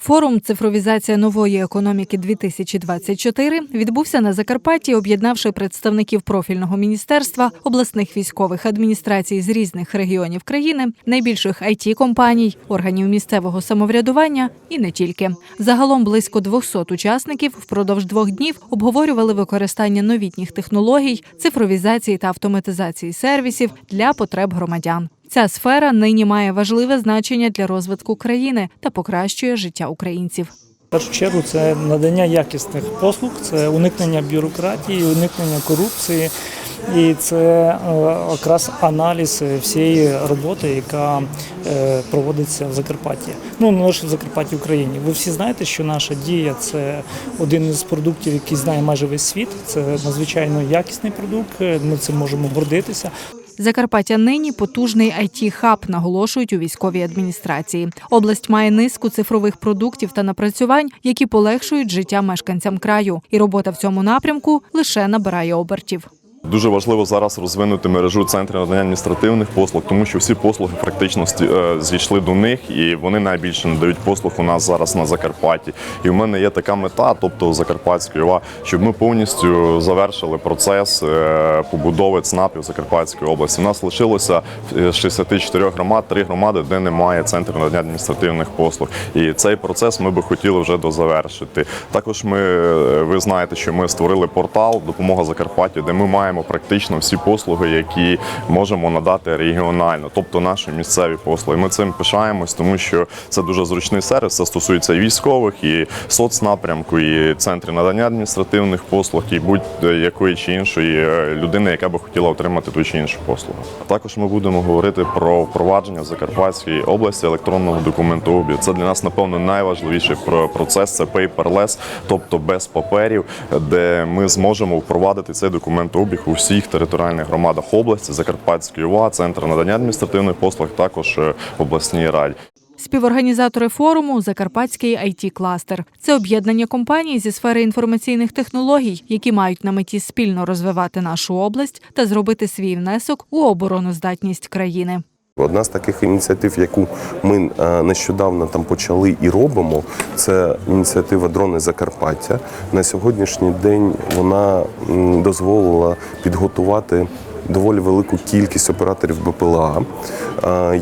Форум Цифровізація нової економіки 2024 відбувся на Закарпатті, об'єднавши представників профільного міністерства, обласних військових адміністрацій з різних регіонів країни, найбільших it компаній, органів місцевого самоврядування і не тільки. Загалом близько 200 учасників впродовж двох днів обговорювали використання новітніх технологій, цифровізації та автоматизації сервісів для потреб громадян. Ця сфера нині має важливе значення для розвитку країни та покращує життя українців. В першу чергу це надання якісних послуг, це уникнення бюрократії, уникнення корупції, і це е, якраз аналіз всієї роботи, яка е, проводиться в Закарпатті. Ну не лише в Закарпатті Україні. Ви всі знаєте, що наша дія це один із продуктів, який знає майже весь світ. Це надзвичайно якісний продукт. Ми цим можемо гордитися. Закарпаття нині потужний it хаб наголошують у військовій адміністрації. Область має низку цифрових продуктів та напрацювань, які полегшують життя мешканцям краю. І робота в цьому напрямку лише набирає обертів. Дуже важливо зараз розвинути мережу центрів надання адміністративних послуг, тому що всі послуги практично е, зійшли до них, і вони найбільше надають послуг у нас зараз на Закарпатті. І в мене є така мета, тобто Закарпатської ОВА, щоб ми повністю завершили процес е, побудови ЦНАПів Закарпатської області. У нас лишилося е, 64 громад, три громади, де немає центру надання адміністративних послуг. І цей процес ми би хотіли вже дозавершити. Також ми е, ви знаєте, що ми створили портал Допомога Закарпаттю, де ми маємо практично всі послуги, які можемо надати регіонально, тобто наші місцеві послуги. Ми цим пишаємось, тому що це дуже зручний сервіс. Це стосується і військових, і соцнапрямку, і центрів надання адміністративних послуг, і будь-якої чи іншої е, людини, яка би хотіла отримати ту чи іншу послугу. Також ми будемо говорити про впровадження в Закарпатській області електронного документообігу. Це для нас напевно найважливіший про- процес. Це paperless, тобто без паперів, де ми зможемо впровадити цей документообіг у всіх територіальних громадах області, Закарпатської УА, центр надання адміністративних послуг, також е, обласній раді. Співорганізатори форуму Закарпатський it кластер це об'єднання компаній зі сфери інформаційних технологій, які мають на меті спільно розвивати нашу область та зробити свій внесок у обороноздатність країни. Одна з таких ініціатив, яку ми е, нещодавно там почали і робимо, це ініціатива Дрони Закарпаття. На сьогоднішній день вона дозволила підготувати доволі велику кількість операторів БПЛА. Е, й-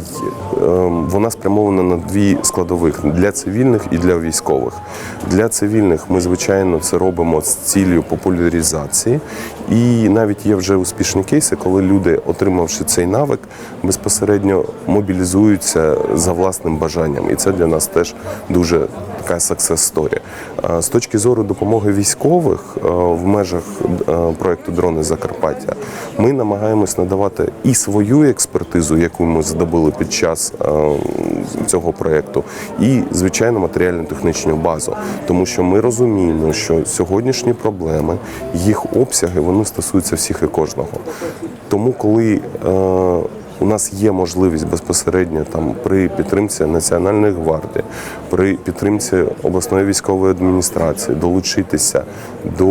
е, Вона спрямована на дві складових для цивільних і для військових. Для цивільних ми, звичайно, це робимо з цілею популяризації. І навіть є вже успішні кейси, коли люди, отримавши цей навик, безпосередньо мобілізуються за власним бажанням. І це для нас теж дуже така success story. З точки зору допомоги військових е, в межах е, проекту Дрони Закарпаття ми намагаємось надавати і свою експертизу, яку ми здобули під час е, цього проекту, і звичайно матеріально-технічну базу, тому що ми розуміємо, що сьогоднішні проблеми, їх обсяги, вони стосуються всіх і кожного. Тому, коли у нас є можливість безпосередньо там при підтримці Національної гвардії, при підтримці обласної військової адміністрації долучитися до,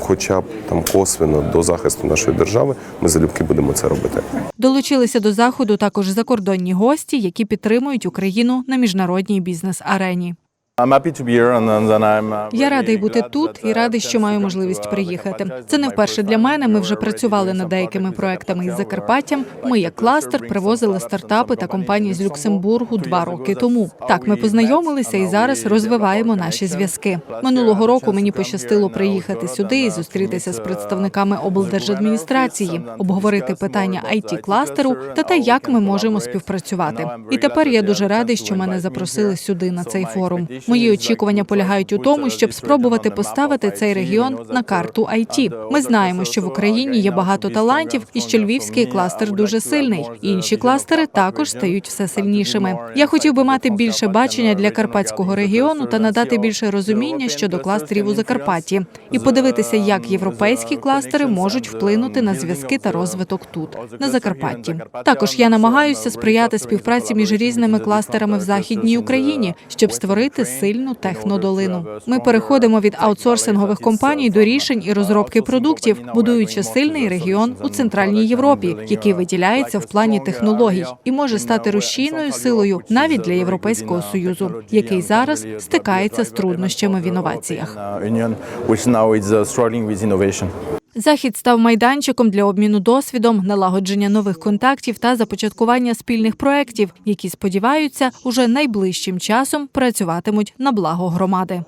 хоча б там косвенно до захисту нашої держави, ми залюбки будемо це робити. Долучилися до заходу також закордонні гості, які підтримують Україну на міжнародній бізнес-арені. Uh, Я радий бути тут і uh, радий, що маю можливість uh, приїхати. Це не вперше для мене. Ми вже працювали над деякими проектами із Закарпаттям. Ми, як кластер, привозили стартапи та компанії з Люксембургу два роки тому. Так, ми познайомилися і зараз розвиваємо наші зв'язки. Минулого року мені пощастило приїхати сюди і зустрітися з представниками облдержадміністрації, обговорити питання it кластеру та те, як ми можемо співпрацювати. І тепер я дуже радий, що мене запросили сюди на цей форум. Мої очікування полягають у тому, щоб спробувати поставити цей регіон на карту IT. Ми знаємо, що в Україні є багато талантів, і що львівський кластер дуже сильний. Інші кластери також стають все сильнішими. Я хотів би мати більше бачення для карпатського регіону та надати більше розуміння щодо кластерів у Закарпатті і подивитися, як європейські кластери можуть вплинути на зв'язки та розвиток тут, на Закарпатті. Також я намагаюся сприяти співпраці між різними кластерами в західній Україні, щоб створити сильну технодолину. Ми переходимо від аутсорсингових компаній до рішень і розробки продуктів, будуючи сильний регіон у центральній Європі, який виділяється в плані технологій і може стати рушійною силою навіть для Європейського союзу, який зараз стикається з труднощами в інноваціях. Захід став майданчиком для обміну досвідом, налагодження нових контактів та започаткування спільних проєктів, які сподіваються уже найближчим часом працюватимуть на благо громади.